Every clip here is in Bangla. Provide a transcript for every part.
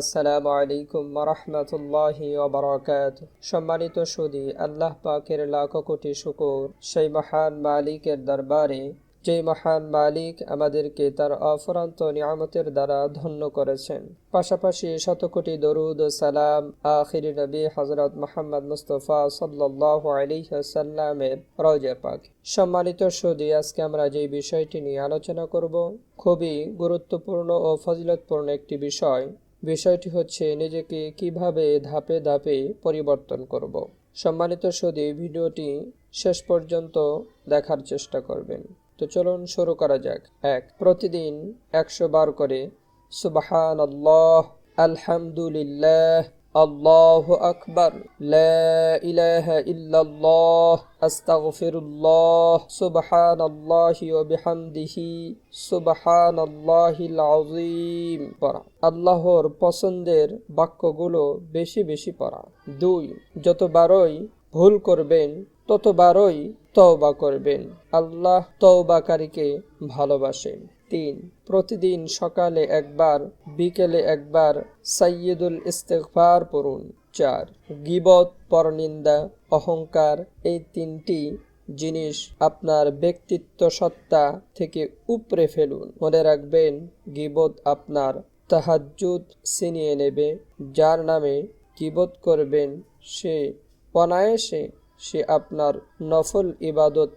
আসসালামু আলাইকুম রহমতুল্লাহি ওবরাকাত সম্মানিত সুদী, আল্লাহ পাকের লাখ কোটি শুকুর। সেই মহান মালিকের দরবারে যে মহান মালিক আমাদেরকে তার অফুরান্ত নিয়ামতের দ্বারা ধন্য করেছেন। পাশাপাশি শত কোটি দরুদ ও সালাম আখির নবী হজরত মোহাম্মদ মুস্তফা সাল্লাহ আলিহাসাল্লামের রজা পাক। সম্মানিত সুদী, আজকে আমরা যে বিষয়টি নিয়ে আলোচনা করব, খুবই গুরুত্বপূর্ণ ও ফজিলতপূর্ণ একটি বিষয়। বিষয়টি হচ্ছে নিজেকে কীভাবে ধাপে ধাপে পরিবর্তন করব। সম্মানিত সদী, ভিডিওটি শেষ পর্যন্ত দেখার চেষ্টা করবেন তো চলুন শুরু করা যাক এক, প্রতিদিন একশো বার করে সুবাহান আল্লাহ আলহামদুলিল্লাহ আল্লাহ আকবর আস্তাগফিরুল্লাহ ওয়া বিহামদিহি, সুবহানাল্লাহিল পড়া। আল্লাহর পছন্দের বাক্যগুলো বেশি বেশি পড়া। দুই যতবারই ভুল করবেন ততবারই তওবা করবেন। আল্লাহ তওবাকারীকে ভালোবাসেন। তিন প্রতিদিন সকালে একবার, বিকেলে একবার সাইয়দুল ইস্তেগফার পড়ুন। চার, গিবত, পরনিন্দা, অহংকার, এই তিনটি জিনিস আপনার ব্যক্তিত্ব সত্তা থেকে উপরে ফেলুন। মনে রাখবেন, গিবত আপনার তাহাজ্জুদ ছিনিয়ে নেবে। যার নামে গিবত করবেন, সে অনায়াসে সে আপনার নফল ইবাদত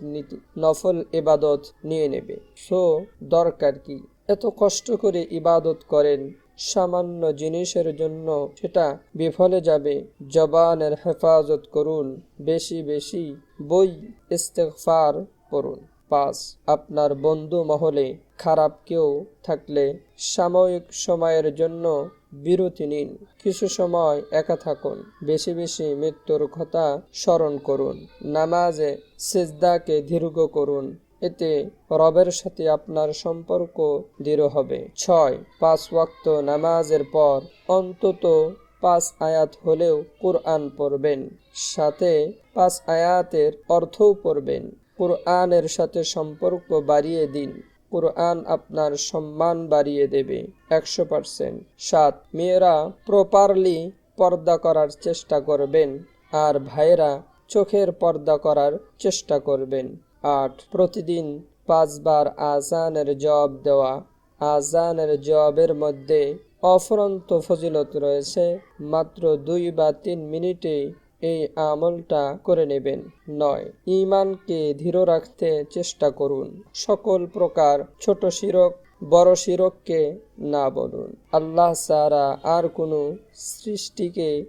নফল ইবাদত নিয়ে নেবে। সো, দরকার কি? এত কষ্ট করে ইবাদত করেন, সামান্য জিনিসের জন্য সেটা বিফলে যাবে। জবানের হেফাজত করুন, বেশি বেশি বই ইস্তেফার করুন পাঁচ, আপনার বন্ধু মহলে খারাপ কেউ থাকলে সাময়িক সময়ের জন্য বিরতি নিন। কিছু সময় একা থাকুন। বেশি বেশি মৃত্যুর কথা স্মরণ করুন। নামাজে সেজদাকে দীর্ঘ করুন। এতে রবের সাথে আপনার সম্পর্ক দৃঢ় হবে। ছয়, পাঁচ ওয়াক্ত নামাজের পর অন্তত পাঁচ আয়াত হলেও কোরআন পড়বেন। সাথে পাঁচ আয়াতের অর্থও পড়বেন। কোরআনের সাথে সম্পর্ক বাড়িয়ে দিন। কোরআন আপনার সম্মান বাড়িয়ে দেবে একশো পার্সেন্ট। সাত, মেয়েরা প্রপারলি পর্দা করার চেষ্টা করবেন আর ভাইয়েরা চোখের পর্দা করার চেষ্টা করবেন। আট, প্রতিদিন পাঁচবার আজানের জব দেওয়া। আজানের জবের মধ্যে অফরন্ত ফজিলত রয়েছে, মাত্র দুই বা তিন মিনিটে এই আমলটা করে নেবেন। নয় ইমানকে ধীর রাখতে চেষ্টা করুন। সকল প্রকার ছোট শিরক, বড় শিরককে না বলুন। আল্লাহ সারা আর কোনো সৃষ্টিকে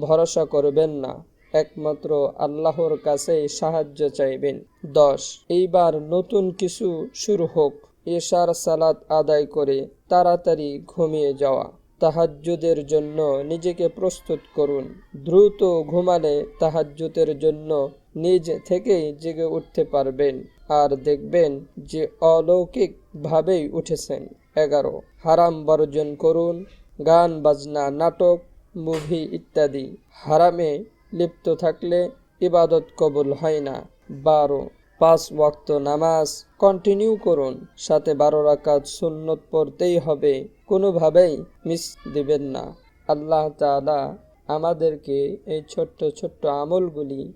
ভরসা করবেন না। একমাত্র আল্লাহর কাছেই সাহায্য চাইবেন। দশ, এইবার নতুন কিছু শুরু হোক। এশার সালাত আদায় করে তাড়াতাড়ি ঘুমিয়ে যাওয়া। তাহাজ্জুদের জন্য নিজেকে প্রস্তুত করুন। দ্রুত ঘুমালে তাহাজ্জুদের জন্য নিজ থেকেই জেগে উঠতে পারবেন আর দেখবেন যে অলৌকিক ভাবেই উঠেছেন। এগারো। হারাম বর্জন করুন, গান, বাজনা, নাটক, মুভি ইত্যাদি। হারামে লিপ্ত থাকলে ইবাদত কবুল হয় না। বারো। পাঁচ ওয়াক্ত নামাজ কন্টিনিউ করুন। সাথে বারো রাকাত সুন্নত পড়তেই হবে। কোনোভাবেই মিস দিবেন না। আল্লাহ তালা আমাদেরকে এই ছোট্ট ছোট্ট আমলগুলি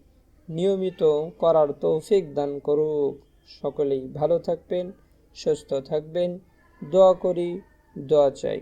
নিয়মিত করার তৌফিক দান করুক। সকলেই ভালো থাকবেন, সুস্থ থাকবেন। দোয়া করি, দোয়া চাই।